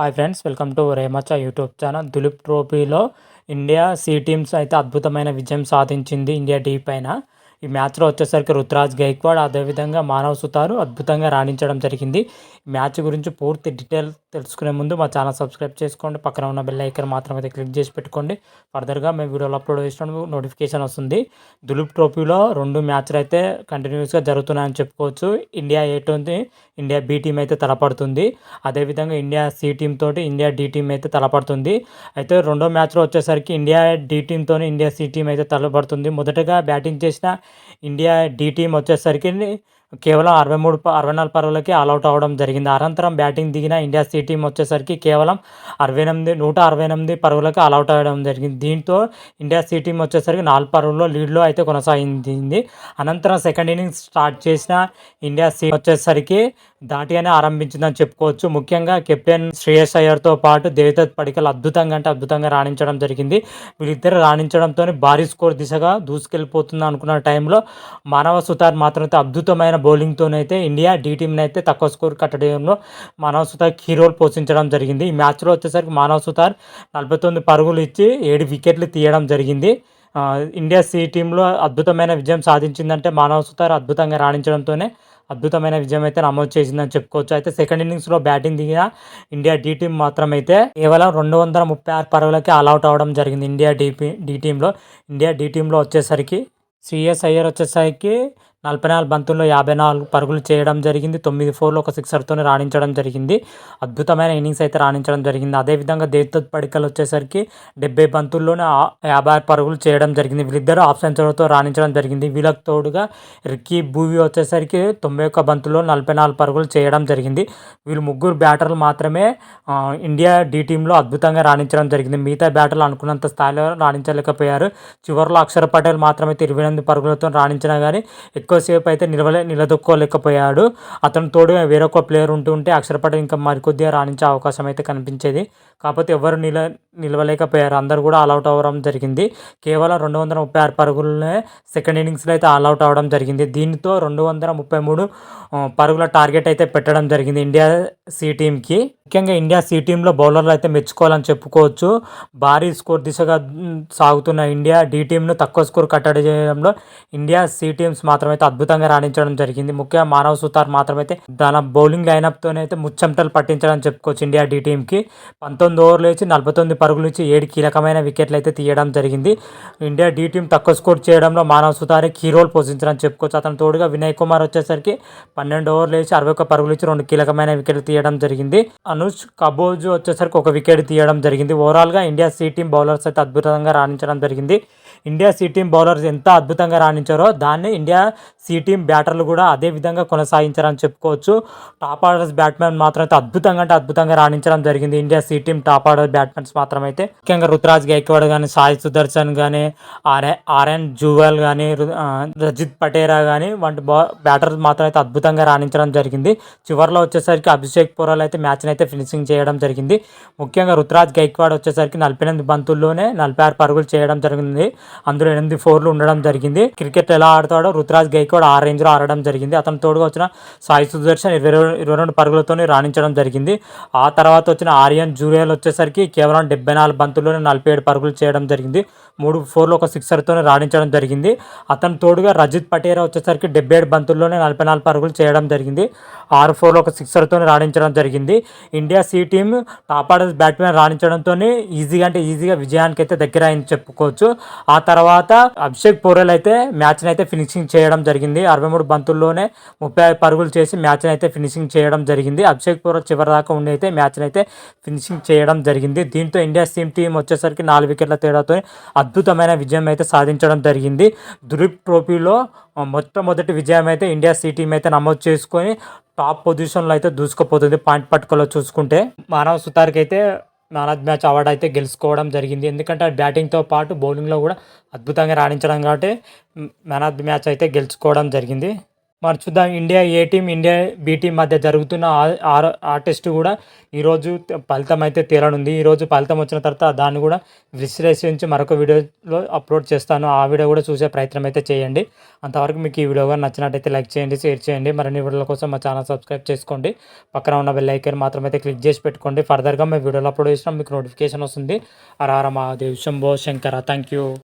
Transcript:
Hi friends welcome to రేమచా YouTube channel Duleep ట్రోఫీలో India C teams అయితే అద్భుతమైన విజయం సాధించింది ఇండియా టీ పైన. ఈ మ్యాచ్లో వచ్చేసరికి రుతురాజ్ గైక్వాడ్ అదేవిధంగా మానవ్ సుతారు అద్భుతంగా రాణించడం జరిగింది. మ్యాచ్ గురించి పూర్తి డీటెయిల్ తెలుసుకునే ముందు మా ఛానల్ సబ్స్క్రైబ్ చేసుకోండి. పక్కన ఉన్న బెల్ ఐకన్ మాత్రం అయితే క్లిక్ చేసి పెట్టుకోండి. ఫర్దర్గా మేము వీడియోలు అప్లోడ్ చేసినప్పుడు నోటిఫికేషన్ వస్తుంది. దులీప్ ట్రోఫీలో రెండు మ్యాచ్లు అయితే కంటిన్యూస్గా జరుగుతున్నాయని చెప్పుకోవచ్చు. ఇండియా ఏ ఉంది ఇండియా బి టీం అయితే తలపడుతుంది. అదేవిధంగా ఇండియా సి టీం తోటి ఇండియా డి టీం అయితే తలపడుతుంది. అయితే రెండో మ్యాచ్లో వచ్చేసరికి ఇండియా డి టీంతో ఇండియా సి టీం అయితే తలపడుతుంది. మొదటగా బ్యాటింగ్ చేసిన ఇండియా డి టీం వచ్చేసరికి కేవలం అరవై మూడు అరవై నాలుగు పరుగులకి ఆల్అవుట్ అవ్వడం జరిగింది. అనంతరం బ్యాటింగ్ దిగిన ఇండియా సి టీం వచ్చేసరికి కేవలం అరవై ఎనిమిది నూట అరవై ఎనిమిది పరుగులకి ఆల్అవుట్ అవ్వడం జరిగింది. దీంతో ఇండియా సి టీం వచ్చేసరికి నాలుగు పరుగుల్లో లీడ్లో అయితే కొనసాగింది. అనంతరం సెకండ్ ఇన్నింగ్స్ స్టార్ట్ చేసిన ఇండియా సి వచ్చేసరికి దాటిగానే ఆరంభించిందని చెప్పుకోవచ్చు. ముఖ్యంగా కెప్టెన్ శ్రేయస్ అయ్యర్తో పాటు దేవిదత్ పడికల్ అద్భుతంగా అంటే అద్భుతంగా రాణించడం జరిగింది. వీళ్ళిద్దరు రాణించడంతో భారీ స్కోర్ దిశగా దూసుకెళ్ళిపోతుంది అనుకున్న టైంలో మానవ సుతార్ మాత్రం అయితే అద్భుతమైన బౌలింగ్తోనైతే ఇండియా డి టీంని అయితే తక్కువ స్కోర్ కట్టడంలో మానవ సుతార్ కీ రోల్ పోషించడం జరిగింది. ఈ మ్యాచ్లో వచ్చేసరికి మానవ సుతార్ నలభై తొమ్మిది పరుగులు ఇచ్చి ఏడు వికెట్లు తీయడం జరిగింది. ఇండియా సి టీంలో అద్భుతమైన విజయం సాధించిందంటే మానవ సుతార్ అద్భుతంగా రాణించడంతోనే అద్భుతమైన విజయం అయితే నమోదు చేసిందని చెప్పుకోవచ్చు. అయితే సెకండ్ ఇన్నింగ్స్లో బ్యాటింగ్ దిగిన ఇండియా డి టీం అయితే కేవలం రెండు వందల ముప్పై ఆరు పరుగులకి ఆల్అవుట్ అవ్వడం జరిగింది ఇండియా డిపి డి టీంలో ఇండియా డి టీంలో వచ్చేసరికి సిఎస్ అయ్యర్ వచ్చేసరికి నలభై నాలుగు బంతుల్లో యాభై నాలుగు పరుగులు చేయడం జరిగింది. తొమ్మిది ఫోర్లు ఒక సిక్సర్తో రాణించడం జరిగింది. అద్భుతమైన ఇన్నింగ్స్ అయితే రాణించడం జరిగింది. అదేవిధంగా దేవ్దత్ పడికల్ వచ్చేసరికి డెబ్బై బంతుల్లోనే యాభై ఆరు పరుగులు చేయడం జరిగింది. వీళ్ళిద్దరూ ఆఫ్ సెంచరీతో రాణించడం జరిగింది. వీళ్ళకి తోడుగా రిక్కీ భూవి వచ్చేసరికి తొంభై ఒక్క బంతుల్లో నలభై నాలుగు పరుగులు చేయడం జరిగింది. వీళ్ళు ముగ్గురు బ్యాటర్లు మాత్రమే ఇండియా డి టీంలో అద్భుతంగా రాణించడం జరిగింది. మిగతా బ్యాటర్లు అనుకున్నంత స్థాయిలో రాణించలేకపోయారు. చివరిలో అక్షర పటేల్ మాత్రమైతే ఇరవై ఎనిమిది పరుగులతో రాణించినా కానీ ఎక్కువసేపు అయితే నిలవలే నిలదొక్కోలేకపోయాడు. అతను తోడు వేరొక ప్లేయర్ ఉంటుంటే ఉంటే పటేల్ ఇంకా మరికొద్దిగా రాణించే అవకాశం అయితే కనిపించేది. కాకపోతే ఎవరు నిల నిలవలేకపోయారు. అందరు కూడా ఆల్అవుట్ అవ్వడం జరిగింది. కేవలం రెండు వందల ముప్పై ఆరు పరుగులనే సెకండ్ ఇన్నింగ్స్లో అయితే ఆల్అవుట్ అవ్వడం జరిగింది. దీనితో రెండు వందల ముప్పై మూడు పరుగుల టార్గెట్ అయితే పెట్టడం జరిగింది ఇండియా సి టీంకి ముఖ్యంగా ఇండియా సి టీంలో బౌలర్లు అయితే మెచ్చుకోవాలని చెప్పుకోవచ్చు. భారీ స్కోర్ దిశగా సాగుతున్న ఇండియా డి టీంను తక్కువ స్కోర్ కట్టడి చేయడంలో ఇండియా సి టీమ్స్ మాత్రమైతే అద్భుతంగా రాణించడం జరిగింది. ముఖ్యంగా మానవ్ సుతార్ మాత్రమైతే తన బౌలింగ్ లైనప్తోనైతే ముచ్చంటలు పట్టించడం చెప్పుకోవచ్చు ఇండియా డి టీంకి. పంతొమ్మిది ఓవర్లు వేసి నలభై తొమ్మిది పరుగులు ఇచ్చి ఏడు కీలకమైన వికెట్లు అయితే తీయడం జరిగింది. ఇండియా డి టీం తక్కువ స్కోర్ చేయడంలో మానవ్ సుతారే కీ రోల్ పోషించడం చెప్పుకోవచ్చు. అతను తోడుగా వినయ్ కుమార్ వచ్చేసరికి పన్నెండు ఓవర్లు వేసి అరవై ఒక్క పరుగులు ఇచ్చి రెండు కీలకమైన వికెట్లు తీయడం జరిగింది. అనుష్ కబోజ్ వచ్చేసరికి ఒక వికెట్ తీయడం జరిగింది. ఓవరాల్గా ఇండియా సి టీం బౌలర్స్ అయితే అద్భుతంగా రాణించడం జరిగింది. ఇండియా సి టీం బౌలర్స్ ఎంత అద్భుతంగా రాణించారో దాన్ని ఇండియా సి టీం బ్యాటర్లు కూడా అదే విధంగా కొనసాగించారని చెప్పుకోవచ్చు. టాప్ ఆర్డర్స్ బ్యాట్మెన్ మాత్రం అయితే అద్భుతంగా అంటే అద్భుతంగా రాణించడం జరిగింది. India C team top order batsmens మాత్రం అయితే ముఖ్యంగా రుతురాజ్ గైక్వాడ్ కానీ సాయి సుదర్శన్ కానీ ఆర్ఎన్ ఆర్ఎన్ జువల్ కానీ రజిత్ పటేరా కానీ వంటి బా బ్యాటర్స్ మాత్రం అయితే అద్భుతంగా రాణించడం జరిగింది. చివరిలో వచ్చేసరికి అభిషేక్ పోరాల్ అయితే మ్యాచ్ని అయితే ఫినిషింగ్ చేయడం జరిగింది. ముఖ్యంగా రుతురాజ్ గైక్వాడ్ వచ్చేసరికి నలభై ఎనిమిది బంతుల్లోనే నలభై ఆరు పరుగులు చేయడం జరిగింది. అందులో ఎనిమిది ఫోర్లు ఉండడం జరిగింది. క్రికెట్ ఎలా ఆడతాడో రుతురాజ్ గైక్వాడ్ ఆ రేంజ్లో ఆడడం జరిగింది. అతను తోడుగా వచ్చిన సాయి సుదర్శన్ ఇరవై ఇరవై రెండు పరుగులతో రాణించడం జరిగింది. ఆ తర్వాత వచ్చిన ఆర్యన్ జూరియల్ వచ్చేసరికి కేవలం డెబ్బై నాలుగు బంతుల్లోనే నలభై ఏడు పరుగులు చేయడం జరిగింది. మూడు ఫోర్లు ఒక సిక్సర్తోనే రాణించడం జరిగింది. అతను తోడుగా రజిత్ పటేరా వచ్చేసరికి డెబ్బై ఏడు బంతుల్లోనే నలభై నాలుగు పరుగులు చేయడం జరిగింది. ఆరు ఫోర్లు ఒక సిక్సర్తో రాణించడం జరిగింది. India C team top order batsmen రాణించడంతో ఈజీగా అంటే ఈజీగా విజయానికి అయితే దగ్గర అయింది చెప్పుకోవచ్చు. ఆ తర్వాత అభిషేక్ పోరెల్ అయితే మ్యాచ్ని అయితే ఫినిషింగ్ చేయడం జరిగింది. అరవై మూడు బంతుల్లోనే ముప్పై ఐదు పరుగులు చేసి మ్యాచ్ని అయితే ఫినిషింగ్ చేయడం జరిగింది. అభిషేక్ పోరెల్ చివరి దాకా ఉండి అయితే మ్యాచ్ని అయితే ఫినిషింగ్ చేయడం జరిగింది. దీంతో ఇండియా టీమ్ టీం వచ్చేసరికి నాలుగు వికెట్ల తేడాతో అద్భుతమైన విజయం అయితే సాధించడం జరిగింది. దులీప్ ట్రోఫీలో మొట్టమొదటి విజయం అయితే ఇండియా సి టీం అయితే నమోదు చేసుకొని టాప్ పొజిషన్లో అయితే దూసుకుపోతుంది. పాయింట్ పట్టుకలో చూసుకుంటే మానవ సుతార్కి అయితే మ్యాన్ ఆఫ్ మ్యాచ్ అవార్డు అయితే గెలుచుకోవడం జరిగింది. ఎందుకంటే బ్యాటింగ్తో పాటు బౌలింగ్లో కూడా అద్భుతంగా రాణించడం కాబట్టి మ్యాన్ ఆఫ్ ది మ్యాచ్ అయితే గెలుచుకోవడం జరిగింది. మరి చూద్దాం India A team India B team మధ్య జరుగుతున్న ఆ- టెస్ట్ కూడా ఈరోజు ఫలితం అయితే తేలనుంది. ఈరోజు ఫలితం వచ్చిన తర్వాత దాన్ని కూడా విశ్లేషించి మరొక వీడియోలో అప్లోడ్ చేస్తాను. ఆ వీడియో కూడా చూసే ప్రయత్నం అయితే చేయండి. అంతవరకు మీకు ఈ వీడియో కానీ నచ్చినట్టయితే లైక్ చేయండి షేర్ చేయండి. మరిన్ని వీడియోల కోసం మా ఛానల్ సబ్స్క్రైబ్ చేసుకోండి. పక్కన ఉన్న బెల్ ఐకాన్ మాత్రం అయితే క్లిక్ చేసి పెట్టుకోండి. ఫర్దర్గా మేము వీడియోలు అప్లోడ్ చేసినా మీకు నోటిఫికేషన్ వస్తుంది. హర హర మహాదేవ్ శంభో శంకర. Thank you